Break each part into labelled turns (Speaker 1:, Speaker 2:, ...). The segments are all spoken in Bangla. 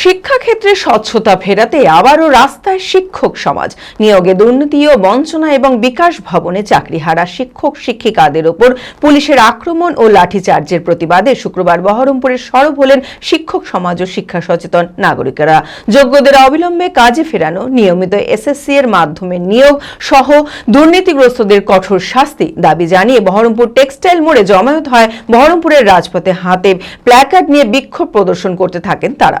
Speaker 1: শিক্ষাক্ষেত্রে স্বচ্ছতা ফেরাতে আবারও রাস্তায় শিক্ষক সমাজ। নিয়োগে দুর্নীতি ও বঞ্চনা এবং বিকাশ ভবনে চাকরিহারা শিক্ষক শিক্ষিকাদের ওপর পুলিশের আক্রমণ ও লাঠিচার্জের প্রতিবাদে শুক্রবার বহরমপুরে সরব হলেন শিক্ষক সমাজ ও শিক্ষা সচেতন নাগরিকেরা। যোগ্যদের অবিলম্বে কাজে ফেরানো, নিয়মিত এসএসসি এর মাধ্যমে নিয়োগ সহ দুর্নীতিগ্রস্তদের কঠোর শাস্তি দাবি জানিয়ে বহরমপুর টেক্সটাইল মোড়ে জমায়েত হয় বহরমপুরের রাজপথে হাতে প্ল্যাকার্ড নিয়ে বিক্ষোভ প্রদর্শন করতে থাকেন তারা।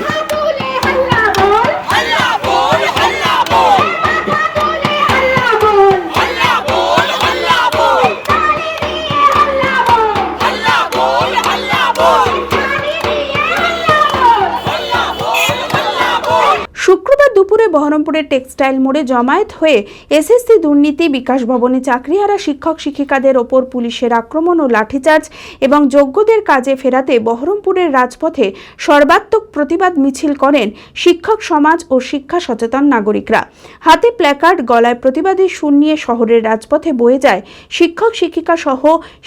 Speaker 2: বহরমপুরের টেক্সটাইল মোড়ে জমায়েত হয়ে এসএসসি দুর্নীতি বিকাশ ভবনে চাকরিহারা শিক্ষক শিক্ষিকাদের ওপর পুলিশের আক্রমণ ও লাঠিচার্জ এবং যোগ্যদের কাজে ফেরাতে বহরমপুরের রাজপথে সর্বাত্মক প্রতিবাদ মিছিল করেন শিক্ষক সমাজ ও শিক্ষা সচেতন নাগরিকরা। হাতে প্ল্যাকার্ড, গলায় প্রতিবাদী সুর নিয়ে শহরের রাজপথে বয়ে যায় শিক্ষক শিক্ষিকা সহ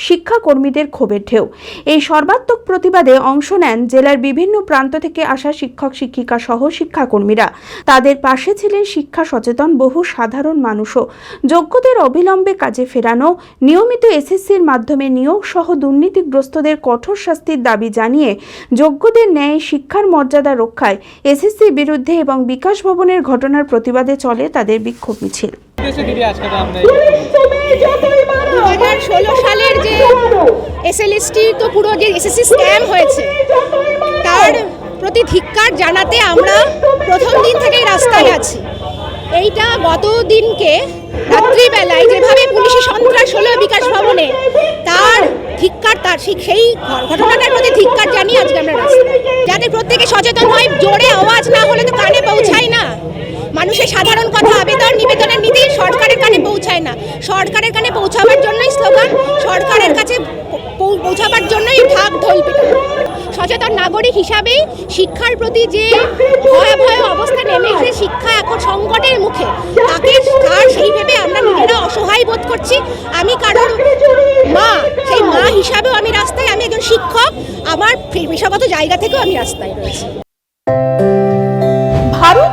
Speaker 2: শিক্ষাকর্মীদের ক্ষোভের ঢেউ। এই সর্বাত্মক প্রতিবাদে অংশ নেন জেলার বিভিন্ন প্রান্ত থেকে আসা শিক্ষক শিক্ষিকা সহ শিক্ষাকর্মীরা। তাদের পাশে ছিলেন শিক্ষা সচেতন বহু সাধারণ মানুষও। যোগ্যদের অবিলম্বে কাজে ফেরানো, নিয়মিত এসএসসির মাধ্যমে নিয়োগ সহ দুর্নীতিগ্রস্তদের কঠোর শাস্তির দাবি জানিয়ে যোগ্যদের ন্যায় শিক্ষার মর্যাদা রক্ষায় এসএসসির বিরুদ্ধে এবং বিকাশ ভবনের ঘটনার প্রতিবাদে চলে তাদের বিক্ষোভ মিছিল।
Speaker 3: ষোলো সালের যে এসএলএসটি তো পুরো যে এসএসসি স্ক্যাম হয়েছে প্রতি ধিক্কার জানাতে আমরা প্রথম দিন থেকেই রাস্তায় আছি। এইটা গত দিনকে রাত্রিবেলায় যেভাবে পুলিশি সন্ত্রাস হলো বিকাশ ভবনে, তার ধিক্কার, তার সেই- ঘটনাটার প্রতি ধিক্কার জানিয়ে আজকে আমরা রাস্তায়। যাতে প্রত্যেকে সচেতন হয়, জোরে আওয়াজ না হলে তো কানে পৌঁছায় না। মানুষের সাধারণ কথা, আবেদন, নিবেদনের নীতি সরকারের কানে পৌঁছায় না। সরকারের কানে পৌঁছাবার জন্যই স্লোগান সরকারের কাছে পৌঁছাবার জন্যই ঢাক ঢোল সচেতন নাগরিক হিসাবে শিক্ষার প্রতি যে ভয়াবহ অবস্থা নেমে এসে শিক্ষা এখন সংকটের মুখে। তাকে তার সেই ভেবে আমরা নিজেরা অসহায় বোধ করছি? আমি কারণ মা, সেই মা হিসাবেও আমি রাস্তায়, আমি একজন শিক্ষক, আমার পেশাগত জায়গা থেকেও আমি রাস্তায় রয়েছি।
Speaker 2: ভারত